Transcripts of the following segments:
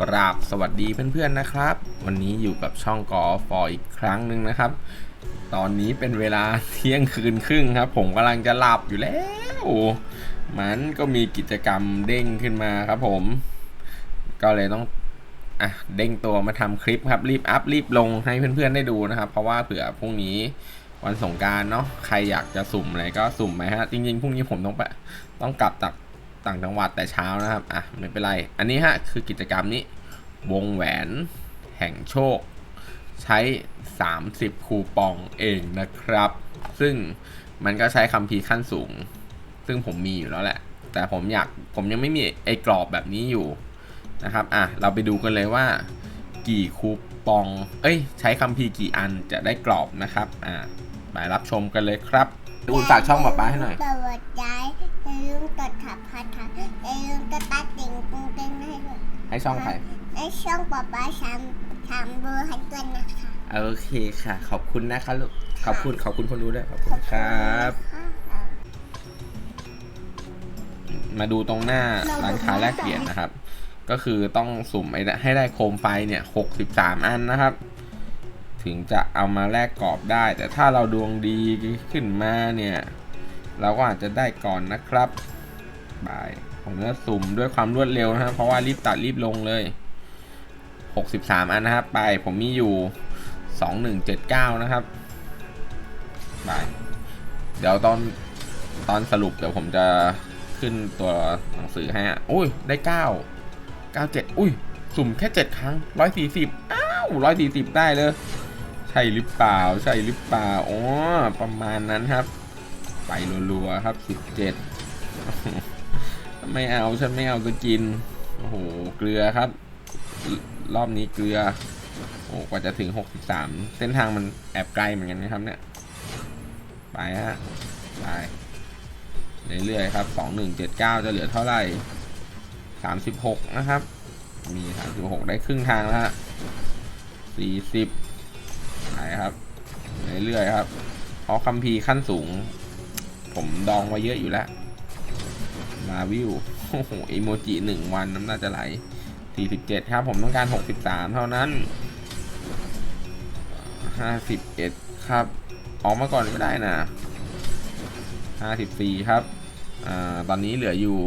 กราบสวัสดีเพื่อนๆนะครับ วันนี้อยู่กับช่องกอฟออีกครั้งหนึ่งนะครับ ตอนนี้เป็นเวลาเที่ยงคืนครึ่งครับ ผมกำลังจะหลับอยู่แล้ว มันก็มีกิจกรรมเด้งขึ้นมาครับผม ก็เลยต้องอะเด้งตัวมาทำคลิปครับ รีบอัพรีบลงให้เพื่อนๆได้ดูนะครับ เพราะว่าเผื่อพรุ่งนี้วันสงการเนาะใครอยากจะสุ่มอะไรก็สุ่มไหมฮะจริงๆพรุ่งนี้ผมต้องไปต้องกลับจาก ต่างจังหวัดแต่เช้านะครับ อะไม่เป็นไร อันนี้ฮะคือกิจกรรมนี้ วงแหวนแห่งโชค ใช้ 30 คูปองเองนะครับ ซึ่งมันก็ใช้คัมภีร์ขั้นสูง ซึ่งผมมีอยู่แล้วแหละ แต่ผมอยากผมยังไม่มีไอ้กรอบแบบนี้อยู่นะครับ อะเราไปดูกันเลยว่า กี่คูปอง เอ้ย ใช้คัมภีร์กี่อันจะได้กรอบนะครับ อะไปรับชมกันเลยครับดูฝากช่องหมอป้าให้หน่อย สวัสดี อย่าลืมกดถับพัดถับอย่าลืมกดตัดติ่งกุ้งเต้นให้ด้วยให้ช่องใครและช่องป๊าป๊าทำทำเบอร์ให้ด้วยนะคะ โอเคค่ะ ขอบคุณนะคะลูก ขอบคุณขอบคุณคนดูด้วย ขอบคุณครับค่ะมาดูตรงหน้าร้านค้าแลกเปลี่ยนนะครับ ก็คือต้องสุ่มให้ได้ให้ได้โคมไฟเนี่ยหกสิบสามอันนะครับถึงจะเอามาแลกกรอบได้ แต่ถ้าเราดวงดีขึ้นมาเนี่ย เราก็อาจจะได้ก่อนนะครับบายผมจะสุ่มด้วยความรวดเร็วนะครับเพราะว่ารีบตัดรีบลงเลย 63 อันนะครับ ไปผมมีอยู่ 2179 นะครับบายเดี๋ยวตอนตอนสรุปเดี๋ยวผมจะขึ้นตัวหนังสือให้อะอุ้ย ได้ 9 97 อุ้ย สุ่มแค่ 7 ครั้ง 140 อ้าว 140 ได้เลย ใช่หรือเปล่า ใช่หรือเปล่า อ๋อ ประมาณนั้นครับ ไปรัวๆครับ17ไม่เอาฉันไม่เอาจะกิน โอ้โห เกลือครับ รอบนี้เกลือ โอ้กว่าจะถึง63เส้นทางมันแอบไกลเหมือนกันนะครับเนี่ย ไปฮะ ไปเรื่อยๆครับ2179จะเหลือเท่าไหร่36นะครับ มี36ได้ครึ่งทางแล้วฮะ40ไปครับ เรื่อยๆครับเพราะคัมภีร์ขั้นสูง ผมดองไว้เยอะอยู่แล้ว มาวิวโอ้โหอีโมจิหนึ่งวันน้ำน่าจะไหล47ครับ ผมต้องการ63เท่านั้น51ครับ ออกมาก่อนก็ได้นะ54ครับอตอนนี้เหลืออยู่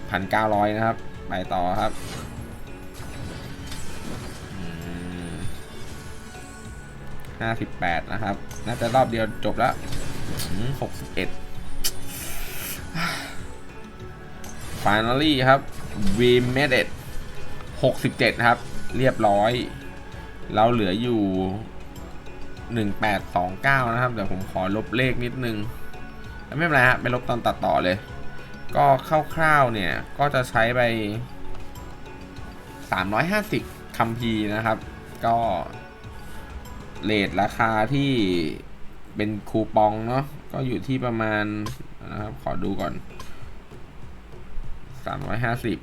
1,900นะครับ ไปต่อครับห้าสิบแปดนะครับ น่าจะรอบเดียวจบแล้ว หกสิบเอ็ด finally ครับ we made it 67 ครับ เรียบร้อย เราเหลืออยู่ 1829 นะครับ เดี๋ยวผมขอลบเลขนิดนึง ไม่เป็นไรฮะไปลบตอนตัดต่อเลย ก็คร่าวๆเนี่ย ก็จะใช้ไป 350คัมภีนะครับ ก็เลทราคาที่ เป็นคูปองเนาะก็อยู่ที่ประมาณนะครับ ขอดูก่อนสามร้อยห้าสิบ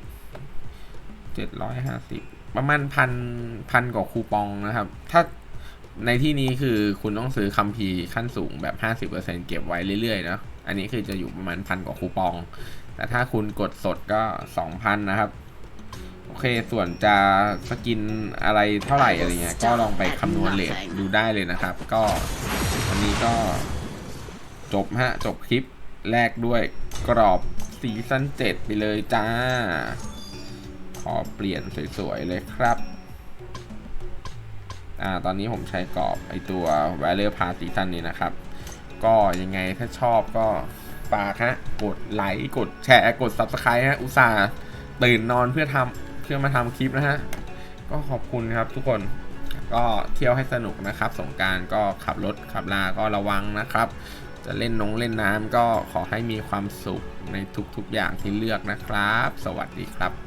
เจ็ดร้อยห้าสิบประมาณพันพันกว่าคูปองนะครับ ถ้าในที่นี้คือคุณต้องซื้อคัมภีร์ขั้นสูงแบบห้าสิบเปอร์เซ็นเก็บไว้เรื่อยๆเนาะอันนี้คือจะอยู่ประมาณพันกว่าคูปอง แต่ถ้าคุณกดสดก็สองพันนะครับ อเคส่วนจะสกินอะไรเท่าไหร่อะไรเงี้ยก็ลองไปคำนวณเลทดูได้เลยนะครับ ก็วันนี้ก็จบฮะ จบคลิปแรกด้วยกรอบซีซั่น7ไปเลยจ้า ขอเปลี่ยนสวยๆเลยครับ อ่าตอนนี้ผมใช้กรอบไอตัว v a l u e p a s ซีซั่นนี้นะครับ ก็ยังไงถ้าชอบก็ฝากฮะ กดไลค์ กดแชร์ กด Subscribe ฮะ อุตส่าห์ตื่นนอนเพื่อทำ เพื่อมาทำคลิปนะฮะ ก็ขอบคุณครับทุกคน ก็เที่ยวให้สนุกนะครับ สงการก็ขับรถขับลาก็ระวังนะครับ จะเล่นนงเล่นน้ำก็ขอให้มีความสุขในทุกๆอย่างที่เลือกนะครับ สวัสดีครับ